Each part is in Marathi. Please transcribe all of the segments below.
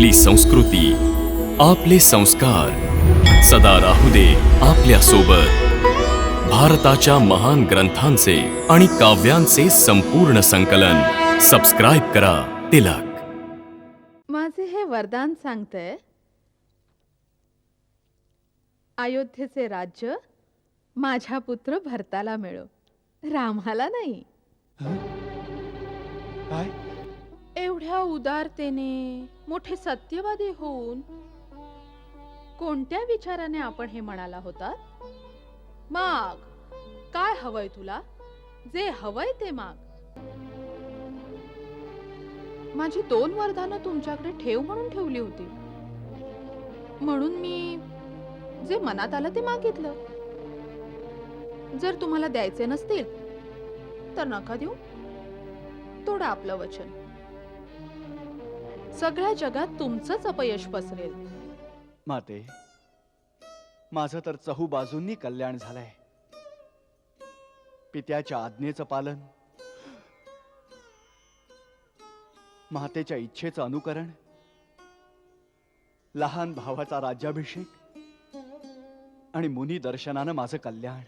आपली संस्कृती आपले संस्कार. सदा राहू दे आपल्यासोबत भारताच्या महान ग्रंथांचे आणि काव्यांचे संपूर्ण संकलन. सबस्क्राईब करा तिलक. माझे हे वरदान सांगतंय अयोध्येचे राज्य माझ्या पुत्र भरताला मिळो. रामाला नाही. काय? एवढ्या उदारतेने मोठे सत्यवादी होऊन कोणत्या विचाराने आपण हे म्हणाला होता माग. काय हवंय तुला? जे हवंय ते माग. माझी दोन वरदानं तुमच्याकडे ठेव म्हणून ठेवली होती. म्हणून मी जे मनात आलं ते मागितलं. जर तुम्हाला द्यायचे नसतील तर नका देऊ. तोडा आपलं वचन. सगळ्या जगात तुमचंच अपयश पसरेल. माते माझं तर चहू बाजूंनी कल्याण झालंय. पित्याच्या आज्ञेचं पालन मातेच्या इच्छेचं अनुकरण लहान भावाचा राज्याभिषेक आणि मुनी दर्शनानं माझं कल्याण.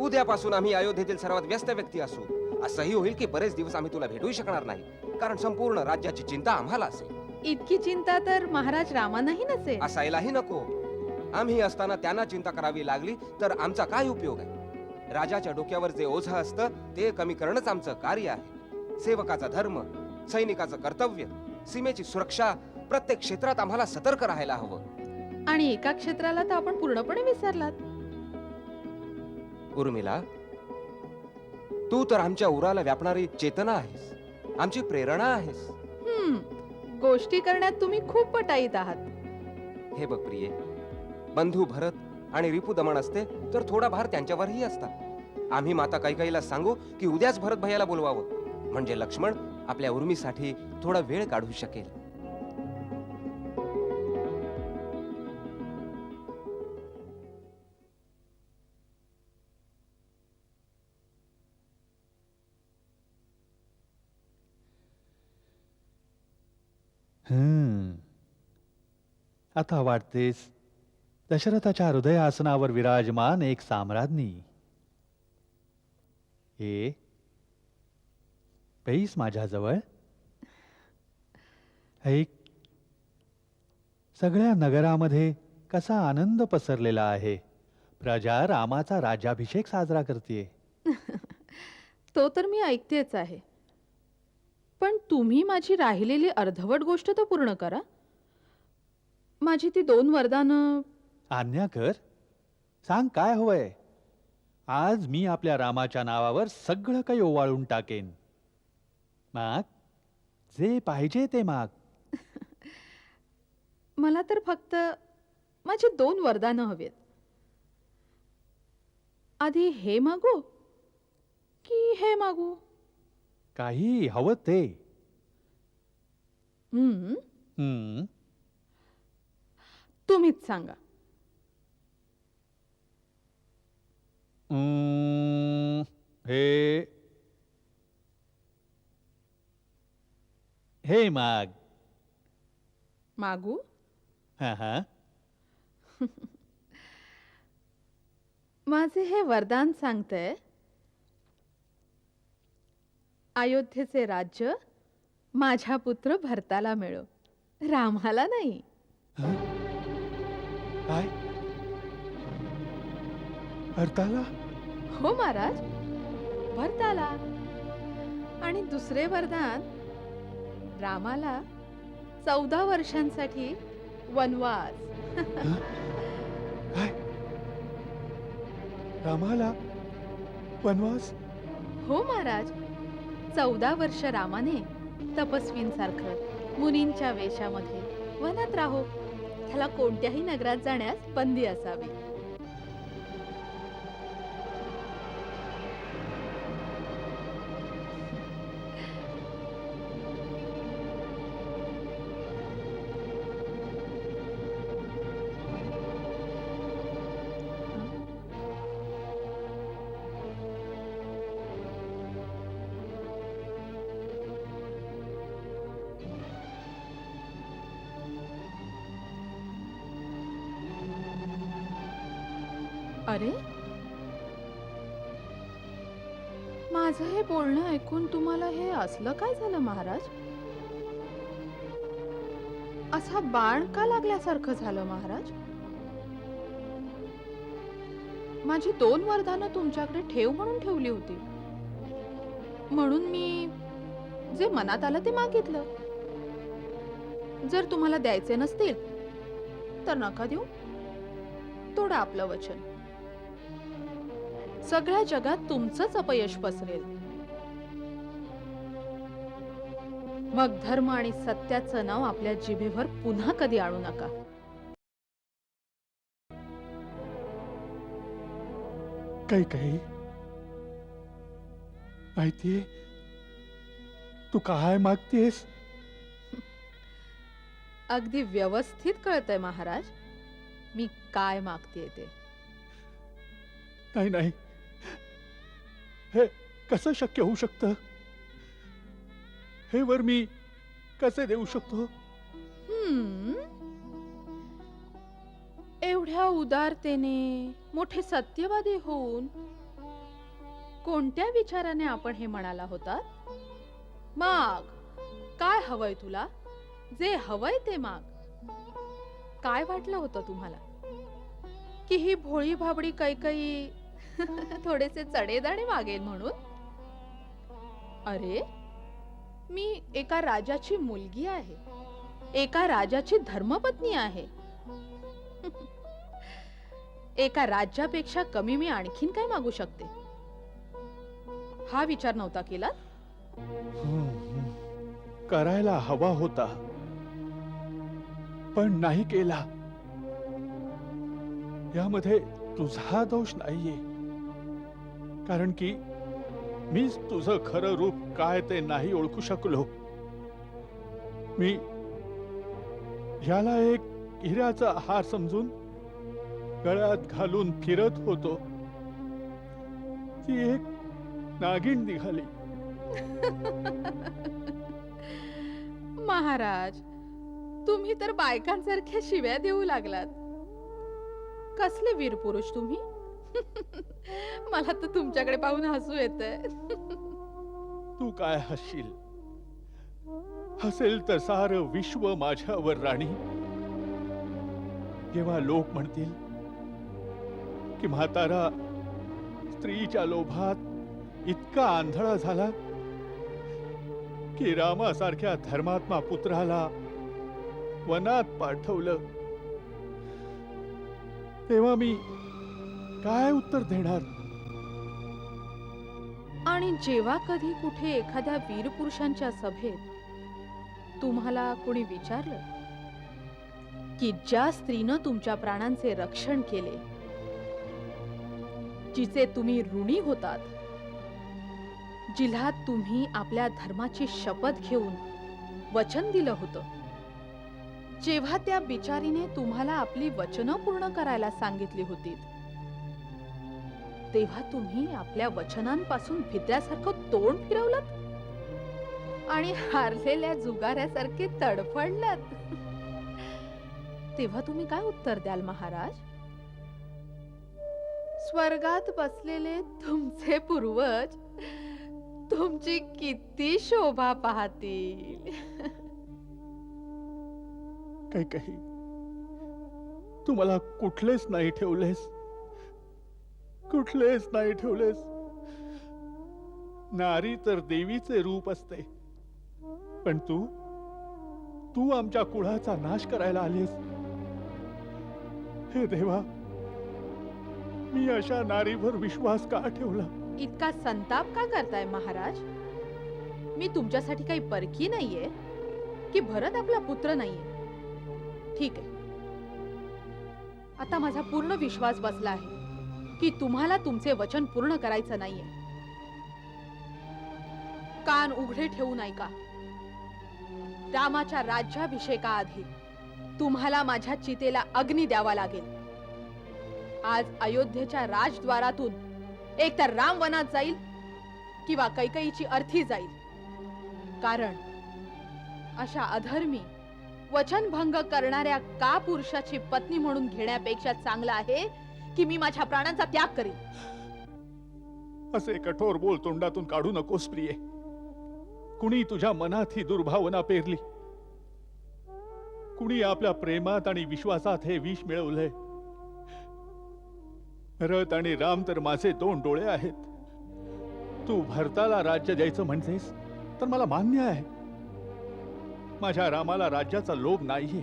उद्यापासून आम्ही अयोध्येतील सर्वात व्यस्त व्यक्ती असू. असंही होईल की बरेच दिवस आम्ही तुला भेटूही शकणार नाही. कारण संपूर्ण राज्याची चिंता आम्हाला असेल. इतकी चिंता तर महाराज रामानाही नसेल. असायलाही नको. आम्ही असताना त्यांना चिंता करावी लागली तर आमचा काय उपयोग आहे? राजाच्या डोक्यावर जे ओझं असतं ते कमी करणंच आमचं कार्य आहे. सेवकाचा धर्म सैनिकाचं कर्तव्य सीमेची सुरक्षा प्रत्येक क्षेत्रात आम्हाला सतर्क राहायला हवं. आणि एका क्षेत्राला तर आपण पूर्णपणे विसरलात. उर्मिला तू तर आमच्या उराला व्यापणारी चेतना आहेस. आमची प्रेरणा आहेस. हम्म गोष्टी करण्यात तुम्ही खूप पटाईत आहात. हे बघ प्रिये बंधू भरत आणि रिपू दमन असते तर थोडा भार त्यांच्यावरही असता. आम्ही माता कैकाईला सांगू की उद्याच भरत भैयाला बोलवावं. म्हणजे लक्ष्मण आपल्या उर्मीसाठी थोडा वेळ काढू शकेल. आता वाटतेस दशरथाच्या हृदय आसनावर विराजमान एक साम्राज्ञी. हे पैस माझ्याजवळ. ऐक सगळ्या नगरामध्ये कसा आनंद पसरलेला आहे. प्रजा रामाचा राज्याभिषेक साजरा करते तो तर मी ऐकतेच आहे. पण तुम्ही माझी राहिलेली अर्धवट गोष्ट तर पूर्ण करा. माझी ती दोन वरदानं. आज्ञा कर. सांग काय हवंय? आज मी आपल्या रामाच्या नावावर सगळं काही ओवाळून टाकेन. माग? जे पाहिजे ते माग. मला तर फक्त माझी दोन वरदानं हवीत. आधी हे मागू की हे मागू? काही हवं ते. हम्म. हम्म, तुम्हीच सांगा. हे. हे माग. मागू? हा हा. माझे हे वरदान सांगतंय अयोध्येचे राज्य माझ्या पुत्र भरताला मिळो. रामाला नाही. हं? काय हो महाराज. भरताला. आणि दुसरे वरदान रामाला चौदा वर्षांसाठी वनवास. काय? रामाला वनवास? हो महाराज. चौदा वर्ष रामाने तपस्वींसारखं मुनींच्या वेशामध्ये वनात राहो. त्याला कोणत्याही नगरात जाण्यास बंदी असावी. ऐकून तुम्हाला हे असलं काय झालं महाराज? असा बाण का लागल्यासारखं झालं महाराज? माझी दोन वरदानं तुमच्याकडे ठेव म्हणून ठेवली होती. म्हणून मी जे मनात आलं ते मागितलं. जर तुम्हाला द्यायचे नसतील तर नका देऊ. तोडा आपलं वचन. सगळ्या जगात तुमचंच अपयश पसरेल. मग धर्म आणि सत्याचं नाव आपल्या जिभेवर पुन्हा कधी आणू नका. काही काही. माहितीये? तू काय मागतेस? अगदी व्यवस्थित कळतंय महाराज. मी काय मागतेय ते. नाही नाही. हे कसं शक्य होऊ शकतं? हे वर मी कसे देऊ शकतो? एवढ्या उदारतेने मोठे सत्यवादी होऊन कोणत्या विचाराने आपण हे म्हणाला होतात? माग काय हवंय तुला? जे हवंय ते माग. काय वाटलं होतं तुम्हाला? की ही भोळी भाबडी कैकई थोडेसे चडेदाणे मागेल म्हणून? अरे मी एका राजाची मुलगी आहे. एका राजाची धर्मपत्नी आहे. एका राज्यापेक्षा कमी मी आणखीन काय मागू शकते? हा विचार नव्हता केला करायला हवा होता. पण नाही केला. यामध्ये तुझा दोष नाहीये. कारण की मीच तुझं खरं रूप काय ते नाही ओळखू शकलो. मी याला एक हिऱ्याचा हार समजून गळ्यात घालून फिरत होतो. ती एक नागिण निघाली. महाराज तुम्ही तर बायकांसारख्या शिव्या देऊ लागलात. कसले वीर पुरुष तुम्ही? मला तर तुमच्याकडे पाहून हसू येत तू काय हसशील हसेल तर सार विश्व माझ्यावर राणी. जेव्हा लोक म्हणतील की म्हातारा स्त्रीच्या लोभात इतका आंधळा झाला की रामासारख्या धर्मात्मा पुत्राला वनात पाठवलं तेव्हा मी काय उत्तर देणार? आणि जेव्हा कधी कुठे एखाद्या वीर पुरुषांच्या सभेत तुम्हाला कोणी विचारलं की ज्या स्त्रीनं तुमच्या प्राणांचे रक्षण केले जिचे तुम्ही ऋणी होतात जिल्हा तुम्ही आपल्या धर्माची शपथ घेऊन वचन दिलं होतं जेव्हा त्या बिचारीने तुम्हाला आपली वचनं पूर्ण करायला सांगितली होती तेव्हा तुम्ही आपल्या वचनांपासून भित्र्यासारखं तोंड फिरवलं आणि हारलेल्या जुगाऱ्यासारखे तडफडलात? तेव्हा तुम्ही काय उत्तर द्याल महाराज? स्वर्गात बसलेले तुमचे पूर्वज तुमची किती शोभा पाहतील? काही काही. तू मला कुठलेच नाही ठेवलेस. कुठलेच नाही ठेवलेस. नारी तर देवीचे रूप असते. पण तू तू आमच्या कुळाचा नाश करायला आलीस हे देवा मी अशा नारीवर विश्वास का ठेवला? इतका संताप का करताय महाराज? मी तुमच्यासाठी काही परकी नाहीये की भरत आपला पुत्र नाहीये. ठीक आहे. आता माझा पूर्ण विश्वास बसला आहे. की तुम्हाला तुमचे वचन पूर्ण करायचं नाहीये. कान उघडे ठेवून ऐका रामाच्या राज्याभिषेकाआधी तुम्हाला माझ्या चितेला अग्नी द्यावा लागेल. आज अयोध्येच्या राजद्वारातून एक तर राम वनात जाईल किंवा कैकईची अर्थी जाईल. कारण अशा अधर्मी वचनभंग करणाऱ्या का पुरुषाची पत्नी म्हणून घेण्यापेक्षा चांगलं आहे की मी माझ्या प्राणांचा त्याग करीन. असे कठोर बोल तोंडातून काढू नकोस प्रिये. कुणी तुझ्या मनात ही दुर्भावना पेरली? कुणी आपल्या प्रेमात आणि विश्वासात हे विष मिळवलंय? रथ आणि राम तर माझे दोन डोळे आहेत. तू भरताला राज्य द्यायचं म्हणतेस तर मला मान्य आहे. माझ्या रामाला राज्याचा लोभ नाहीये.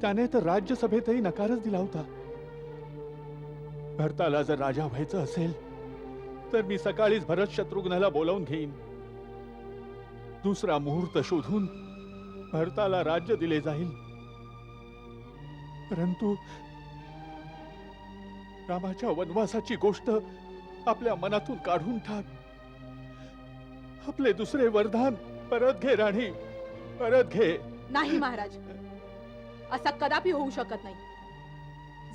त्याने तर राज्यसभेतही नकारच दिला होता. भरताला जर राजा व्हायचं असेल तर मी सकाळीच भरत शत्रुघ्नाला बोलावून घेईन. दुसरा मुहूर्त शोधून भरताला राज्य दिले जाईल. परंतु रामाच्या वनवासाची गोष्ट आपल्या मनातून काढून टाक. आपले दुसरे वरदान परत घे राणी. परत घे. नाही महाराज. असा कदापि होऊ शकत नाही.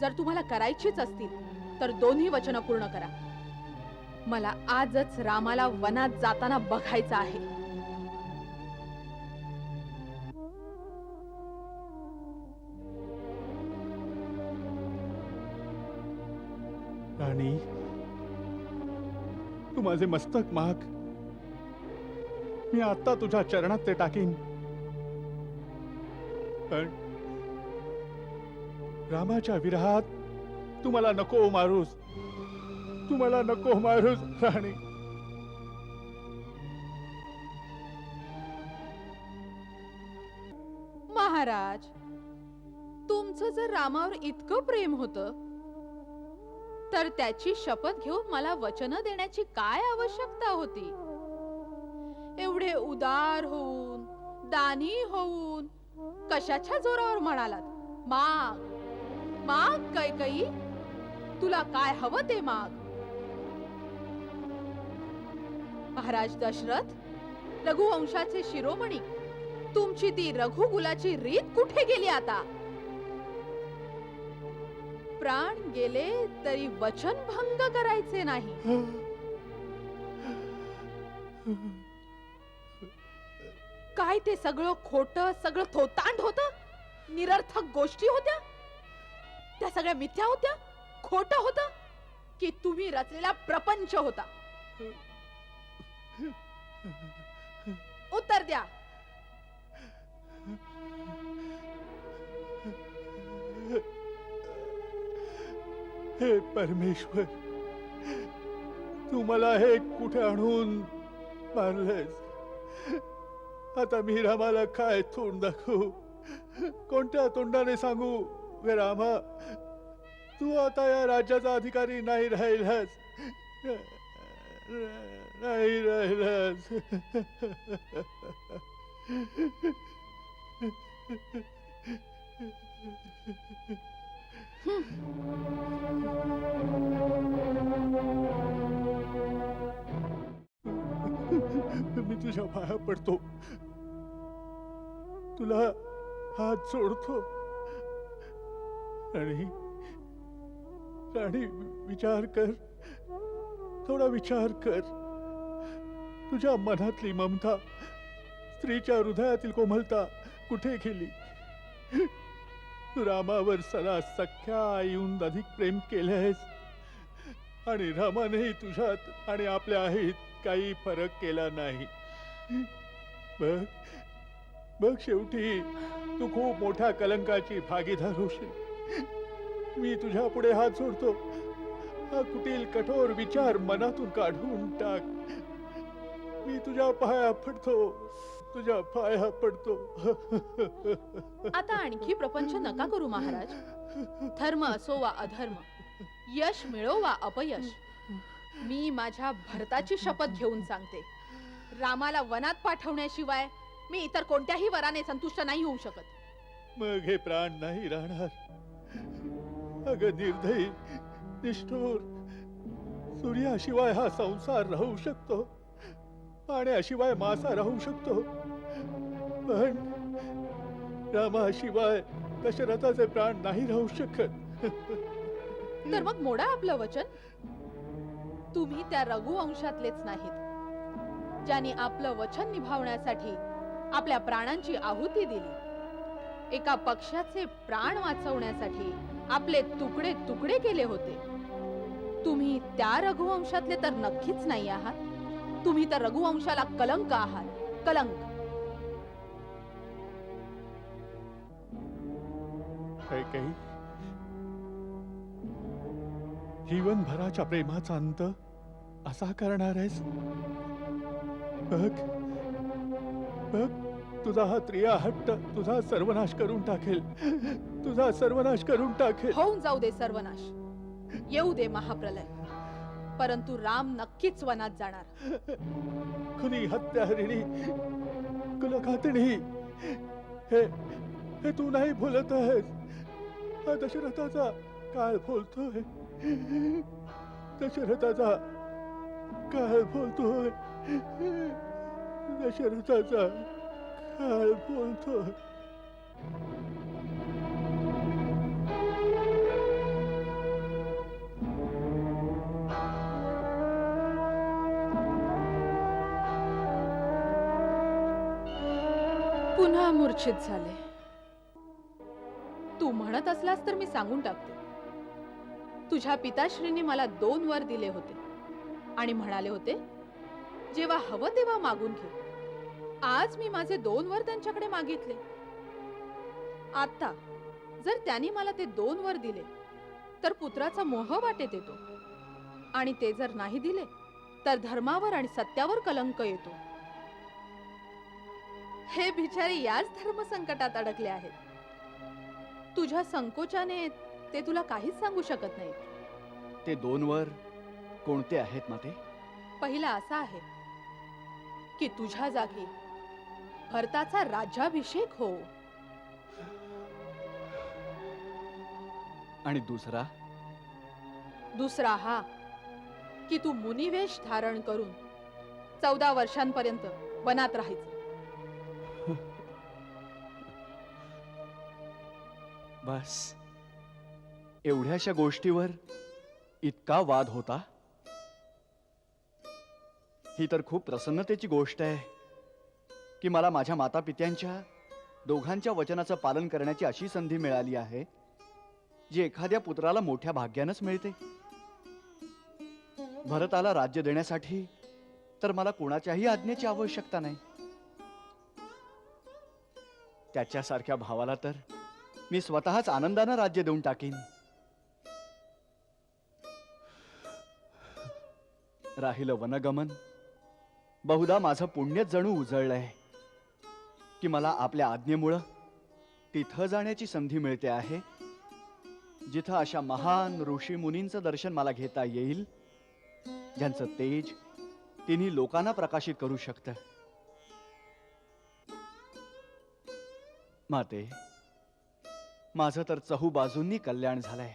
जर तुम्हाला करायचीच असतील तर दोन्ही वचनं पूर्ण करा. मला आजच रामाला वनात जाताना बघायचं आहे. राणी तू माझे मस्तक माग. मी आता तुझ्या चरणात ते टाकीन. पण रामाच्या विरहात तुम्हाला नको मारूस. तुम्हाला नको मारूस राणी. महाराज तुमचं जर रामावर इतकं प्रेम होतं तर त्याची शपथ घेऊन मला वचन देण्याची काय आवश्यकता होती? एवढे उदार होऊन दानी होऊन कशाच्या जोरावर म्हणालात? माग माग कैकई तुला काय हवं ते माग. महाराज दशरथ रघुवंशाचे शिरोमणी तुमची ती रघुकुलाची रीत कुठे गेली आता? प्राण गेले तरी वचन भंग करायचे नाही. काय ते सगळं खोट सगळं थोतांड होत? निरर्थक गोष्टी होत्या? त्या सगळ्या मिथ्या होत्या? खोट होत की तुम्ही रचलेला प्रपंच होता. उत्तर द्या. हे परमेश्वर तू मला हे कुठे आणून मारलंस आता मी रामाला काय तोंड दाखवू? कोणत्या तोंडाने सांगू? रामा तू आता या राज्याचा अधिकारी नाही राहिलास. नाही राहिलास. मी तुझ्या पाया पडतो. तुला हात सोडतो आणि राणी विचार कर. थोडा विचार कर. तुझ्या मनातली ममता स्त्रीच्या हृदयातील कोमलता कुठे गेली? तू रामावर सदा सख्या येऊन अधिक प्रेम केलेस आणि रामानेही तुझ्यात आणि आपल्या आईत काही फरक केला नाही. बघ बघ शेवटी तू खूप मोठ्या कलंकाची भागीदार होशील. मी तुझ्या पुढे हात जोडतो. हा कुटील कठोर विचार मनातून काढून टाक. मी तुझ्या पाया पडतो. तुझ्या पाया पडतो. आता आणखी प्रपंच नका करू महाराज. धर्म असो वा अधर्म यश मिळो वा अपयश. मी माझ्या भरताची शपथ घेऊन सांगते. रामाला वनात पाठवण्याशिवाय मी इतर कोणत्याही वराने संतुष्ट नाही होऊ शकत. मग हे प्राण नाही राहणार. अगं निर्दयी निष्ठूर. सूर्याशिवाय हा संसार राहू शकतो. पाण्याशिवाय मासा राहू शकतो. पण रामाशिवाय दशरथाचे प्राण नाही राहू शकत. तर मग मोडा आपलं वचन. तुम्ही त्या रघुवंशातलेच नाहीत ज्यांनी आपलं वचन निभावण्यासाठी आपल्या प्राणांची आहुती दिली. एका पक्षाचे प्राण वाचवण्यासाठी आपले तुकडे तुकडे केले होते. तुम्ही त्या रघुवंशातले तर नक्कीच नाही आहात. तुम्ही तर रघुवंशाला कलंक आहात. कलंक. काही? जीवनभराच्या प्रेमाचा अंत असा करणार आहेस? बघ. बघ. तुझा हा त्रिया हट्ट तुझा सर्वनाश करून टाकेल. तुझा सर्वनाश करून टाकेल. होऊन जाऊ दे सर्वनाश. येऊ दे महाप्रलय. परंतु राम नक्कीच वनात जाणार. खुनी हत्यारिणी कुलघातिणी हे हे तू नाही बोलत आहेस. हा दशरथाचा काळ बोलतोय. दशरथाचा काळ बोलतोय. दशरथाचा काळ पुन्हा मूर्छित झाले. तू म्हणत असलास तर मी सांगून टाकते. तुझ्या पिताश्रीने मला दोन वर दिले होते. आणि म्हणाले होते जेव्हा हवं तेव्हा मागून घे. आज मी माझे दोन वर त्यांच्याकडे मागितले. आता जर त्यांनी मला ते दोन वर दिले तर पुत्राचा मोह वाटेत येतो. आणि ते जर नाही दिले तर धर्मावर आणि सत्यावर कलंक येतो. हे बिचारे याच धर्मसंकटात अडकले आहेत. तुझ्या संकोचाने ते तुला काहीच सांगू शकत नाही ते दोन वर कोणते आहेत माते? पहिला असा आहे की तुझ्या जागी भरताचा राज्याभिषेक हो. आणि दुसरा? दुसरा हा की तू मुनिवेश धारण करून चौदा वर्षांपर्यंत वनात राहायचं. बस. एवढ्याशा गोष्टीवर इतका वाद होता? ही तर खूप प्रसन्नतेची गोष्ट आहे. की मला माझ्या मातापित्यांच्या दोघांच्या वचनाचं पालन करण्याची अशी संधी मिळाली आहे जी एखाद्या पुत्राला मोठ्या भाग्यानंच मिळते. भरताला राज्य देण्यासाठी तर मला कोणाच्याही आज्ञेची आवश्यकता नाही. त्याच्यासारख्या भावाला तर मी स्वतःच आनंदानं राज्य देऊन टाकीन. राहिलं वनगमन. बहुधा माझं पुण्यच जणू उजळलंय. की मला आपल्या आज्ञेमुळं तिथं जाण्याची संधी मिळते आहे. जिथं अशा महान ऋषी मुनींचं दर्शन मला घेता येईल. ज्यांचं तेज तिन्ही लोकांना प्रकाशित करू शकतं. माते माझं तर चहू बाजूंनी कल्याण झालंय.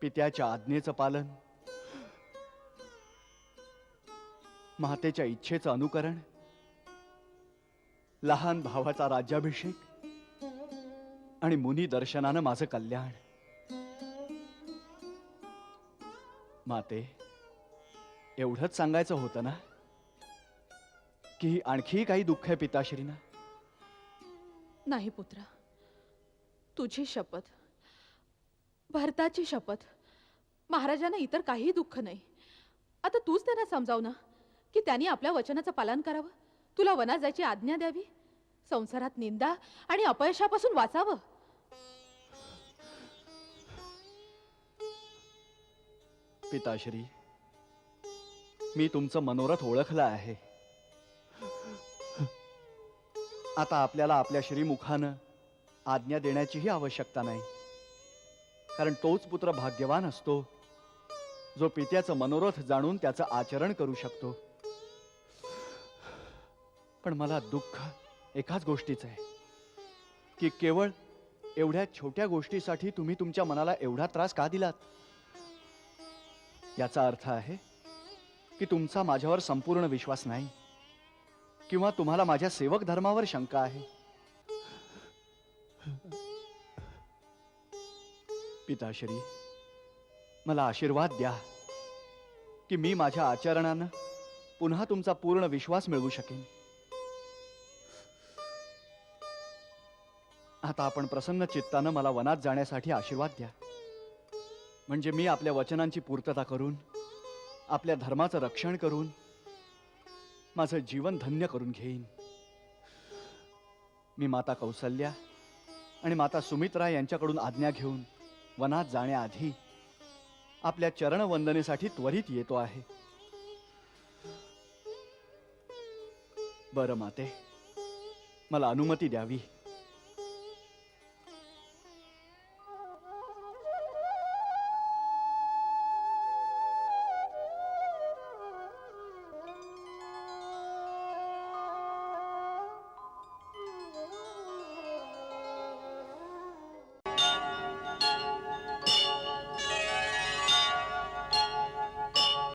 पित्याच्या आज्ञेचं पालन मातेच्या इच्छेचं अनुकरण लहान भावाचा राज्याभिषेक आणि मुनी दर्शनानं माझं कल्याण. माते एवढंच सांगायचं होतं ना? की आणखी काही दुःख आहे पिताश्रीना? नाही पुत्रा. तुझी शपथ भरताची शपथ महाराजांना इतर काही दुःख नाही. आता तूच त्यांना समजाव ना की त्यांनी आपल्या वचनाचं पालन करावं? तुला वनात जायची आज्ञा द्यावी? संसारात निंदा आणि अपयशापासून वाचावं. पिताश्री मी तुमचं मनोरथ ओळखलं आहे. आता आपल्याला आपल्या श्रीमुखानं आज्ञा देण्याचीही आवश्यकता नाही. कारण तोच पुत्र भाग्यवान असतो जो पित्याचं मनोरथ जाणून त्याचं आचरण करू शकतो. पण मला दुःख एकाच गोष्टीचं आहे. की केवळ एवढ्या छोट्या गोष्टीसाठी तुम्ही तुमच्या मनाला एवढा त्रास का दिलात? याचा अर्थ आहे की तुमचा माझ्यावर संपूर्ण विश्वास नाही किंवा तुम्हाला माझ्या सेवक धर्मावर शंका आहे. पिताश्री मला आशीर्वाद द्या की मी माझ्या आचरणानं पुन्हा तुमचा पूर्ण विश्वास मिळवू शकेन. आता आपण प्रसन्न चित्तानं मला वनात जाण्यासाठी आशीर्वाद द्या. म्हणजे मी आपल्या वचनांची पूर्तता करून आपल्या धर्माचं रक्षण करून माझं जीवन धन्य करून घेईन. मी माता कौसल्या आणि माता सुमित्रा यांच्याकडून आज्ञा घेऊन वनात जाण्याआधी आपल्या चरणवंदनेसाठी त्वरित येतो आहे. बरं माते मला अनुमती द्यावी.